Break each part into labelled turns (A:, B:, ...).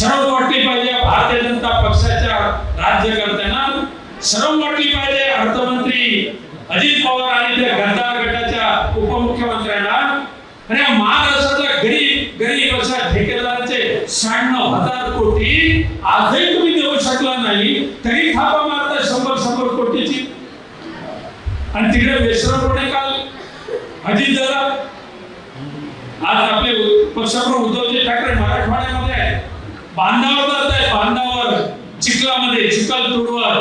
A: शरम वाटली पाहिजे. भारतीय जनता पक्षाच्या राज्यकर्त्यांना शरम वाटली पाहिजे. अर्थमंत्री अजित पवार आणि त्या गद्दार गटाच्या उपमुख्यमंत्र्यांना. आणि महाराष्ट्राच्या महाराष्ट्रातल्या गरीब गरीब अशा ठेकेदारांचे शहाण्णव हजार कोटी आजही तुम्ही देऊ शकला नाही तरी थापा मारता शंभर शंभर कोटीची. आणि तिकडे बेसरपणे काल. अजित दादा आज आपले पक्षप्रमुख उद्धवजी ठाकरे मराठवाड्यामध्ये आहे बांधावर जात आहे बांधावर. चिखलामध्ये चिखल तुडवर.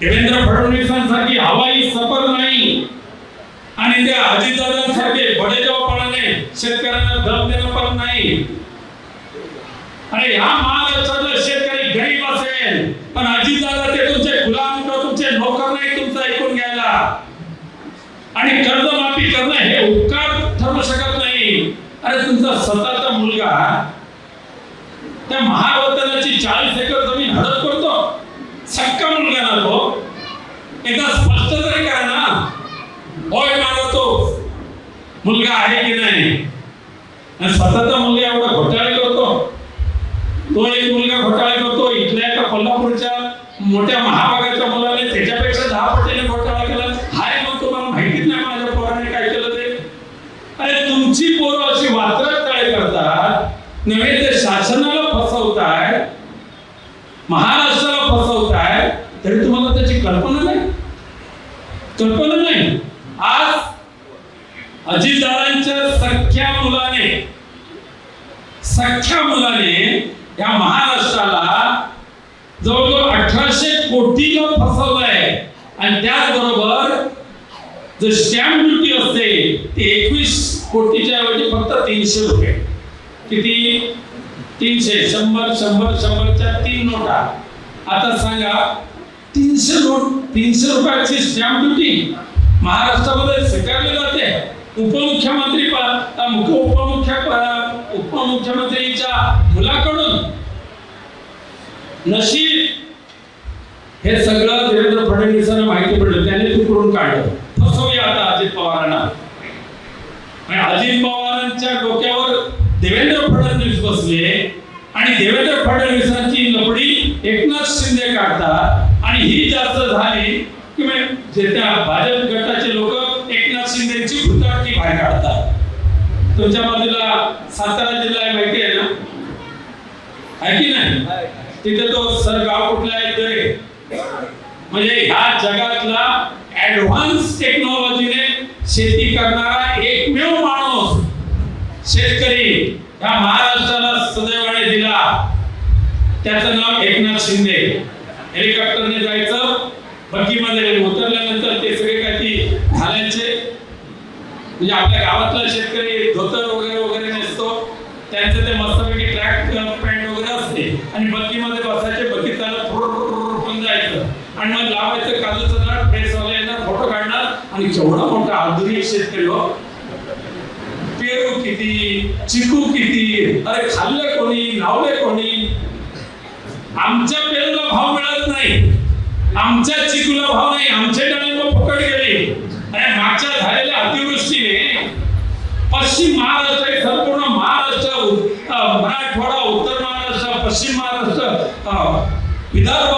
A: देवेंद्र फडणवीसांसारखी हवाई सफर नाही. आणि त्या अजितदादांसारखे बडेजावपणाने शेतकऱ्यांना दम देणं पण नाही. अरे ह्या महाराष्ट्रातला शेतकरी गरीब असेल पण अजितदादा ते तुमचे गुलाम किंवा तुमचे नोकर नाही तुमचं ऐकून घ्यायला. आणि कर्जमाफी करणं हे उपकार ठरू शकत नाही. अरे तुमचा स्वतःचा मुलगा त्या महारत्नाची चाळीस एकर जमीन हडप करतो. सक्का मुलगा ना तो. एकदा स्पष्ट तरी करा ना. होय मला तो. मुलगा आहे की नाही? आणि स्वतःचा मुलगा एवढा घोटाळे करतो. तो एक मुलगा घोटाळे करतो. इथल्या एका कोल्हापूरच्या मोठ्या महाभागाच्या मुलाने त्याच्यापेक्षा दहा पटीने घोटाळा केला. हाय मग तुम्हाला माहितीच नाही माझ्या पोराने काय केलं ते. अरे तुमची पोरं अशी वात्रट काय करतात. नवीन ते शासनाला फसवताय महाराष्ट्राला फसवताय तरी तुम्हाला त्याची कल्पना नाही कल्पना नाही आज अजितदादांच्या सख्या मुलाने सख्या मुलाने या महाराष्ट्राला जवळजवळ अठराशे कोटीला फसवलंय. आणि त्याचबरोबर जो स्टॅम्प ड्युटी असते ती एकवीस कोटीच्या ऐवजी फक्त तीनशे रुपये. किती? तीनशे. शंभर शंभर शंभरच्या तीन नोटा. आता सांगा तीनशे नोट तीनशे रुपयाची स्टॅम्प ड्युटी महाराष्ट्रामध्ये स्वीकारली जाते. उपमुख्यमंत्री प- मुख्य उपमुख्य प- उपमुख्यमंत्रीच्या मुलाकडून नशीब हे सगळं देवेंद्र फडणवीसांना माहिती पडलं. त्याने तुकडून काढलं. फसवूया आता अजित पवारांना. आणि अजित पवारांच्या डोक्यावर देवेंद्र फडणवीस बसले आणि देवेंद्र फडणवीसांची लपडी एकनाथ शिंदे काढतात. आणि ही जास्त झाली की त्या भाजप गटाचे लोक एकनाथ शिंदेची भुताटकी बाहेर काढतात. तुमच्या बाजूला सातारा जिल्हा आहे माहिती आहे ना? आहे की नाही? तिथे तो सर गाव कुठला आहे? तरी म्हणजे ह्या जगातला ऍडव्हान्स टेक्नॉलॉजीने शेती करणारा एकमेव माणूस शेतकरी ह्या महाराष्ट्राला सदैवाने दिला. त्याचं नाव एकनाथ शिंदे. हेलिकॉप्टरने जायचं बग्गीमध्ये उतरल्यानंतर ते सगळे काही ती घालायचे. म्हणजे आपल्या गावातला शेतकरी धोतर वगैरे वगैरे नसतो त्यांचं ते मस्तपैकी ट्रॅक पॅन्ट वगैरे असते. आणि बक्कीमध्ये बसायचे बक्की त्याला पण जायचं. आणि मग लावायचं काजूचं झाड प्रेसवाले येणार फोटो काढणार. आणि जेवढा मोठा आधुनिक शेतकरी हो पेरू किती चिकू किती अरे खाल्ले कोणी लावले कोणी? आमच्या पेरूला भाव मिळत नाही. आमच्या चिकूला भाव नाही. आमच्या डाळिंब फुकट गेली. आणि मागच्या झालेल्या अतिवृष्टीने पश्चिम महाराष्ट्र संपूर्ण महाराष्ट्र मराठवाडा उत्तर महाराष्ट्र पश्चिम महाराष्ट्र विदर्भ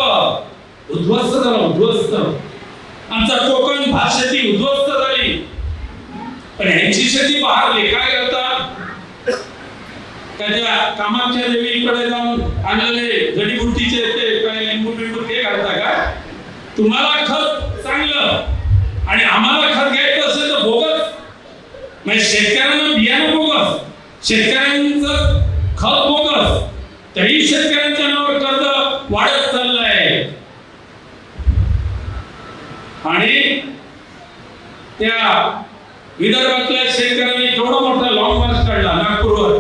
A: उद्ध्वस्त झाला उद्ध्वस्त. आमचा कोकण भात शेती उद्ध्वस्त झाली. पण यांची शेती बहारली. काय करता? त्याच्या कामाच्या देवीकडे जाऊन आणलेले जडीबुटीचे ते काय लिंबू बिंबू ते घालता का? तुम्हाला खत चांगलं. आणि आम्हाला खत घ्यायचं असेल तर बोगस म्हणजे शेतकऱ्यांना बियाणं बोगस शेतकऱ्यांचं खत बोगस तरी शेतकऱ्यांच्या नावावर कर्ज वाढत चाललंय. आणि त्या विदर्भातल्या शेतकऱ्यांनी केवढा मोठा लॉंग मार्च काढला नागपूरवर.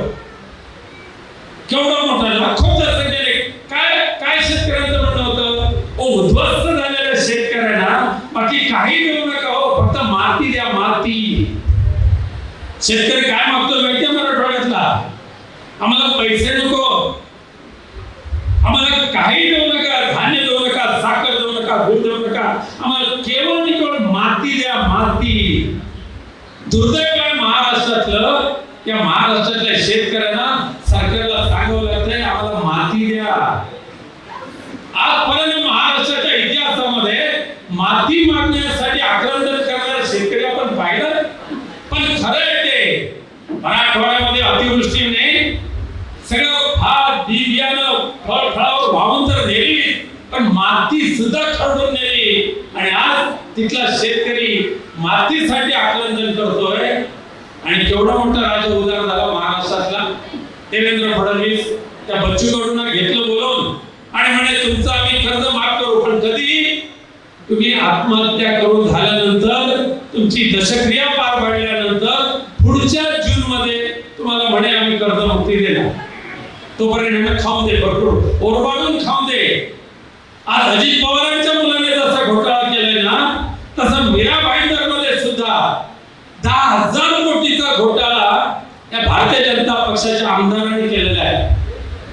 A: केवढा मोठा लाखोच्या संख्येने काय काय शेतकऱ्यांचं म्हणणं होतं ओ उद्ध्वस्त झालेल्या शेतकऱ्यांना बाकी काही मिळू नका हो फक्त माती द्या माती. शेतकरी काय मागतो माहिती मराठवाड्यातला? आम्हाला पैसे नको. आम्हाला काही देऊ नका धान्य देऊ नका साखर देऊ नका दूध देऊ नका. आम्हाला केवळ आणि केवळ माती द्या माती. दुर्दैव आहे महाराष्ट्रातलं या महाराष्ट्रातल्या शेतकऱ्यांना सरकारला सांगावं लागतंय आम्हाला माती द्या. आजपर्यंत महाराष्ट्राच्या इतिहासामध्ये माती मागण्यासाठी आक्रंदन करणारा शेतकरी आपण पाहिलं पण खरं ते मराठवाड्यामध्ये अतिवृष्टीने सगळं फार दिव्यानं फळ फळावर वाहून तर नेली पण माती सुद्धा खरडून नेली. आणि आज तिथला शेतकरी मातीसाठी आक्रंदन करतोय. आणि केवढा मोठा राज्य उदार झाला महाराष्ट्रातला. देवेंद्र फडणवीस त्या बच्चू घेतलं बोलवून आणि म्हणे तुमचा आम्ही कर्ज माफ करू पण कधी तुम्ही आत्महत्या करून झाल्यानंतर तुमची दशक्रिया पार पाडल्यानंतर पुढच्या जून मध्ये तुम्हाला म्हणे आम्ही कर्जमुक्ती देणार. तोपर्यंत खाऊन दे भरपूर ओरबाडून खाऊन दे. आज अजित पवारांच्या मुलाने जसा घोटाळा केलाय ना तसा मीरा भाईंदरमध्ये सुद्धा दहा हजार कोटीचा घोटाळा या भारतीय जनता पक्षाच्या आमदारांनी केलेला आहे.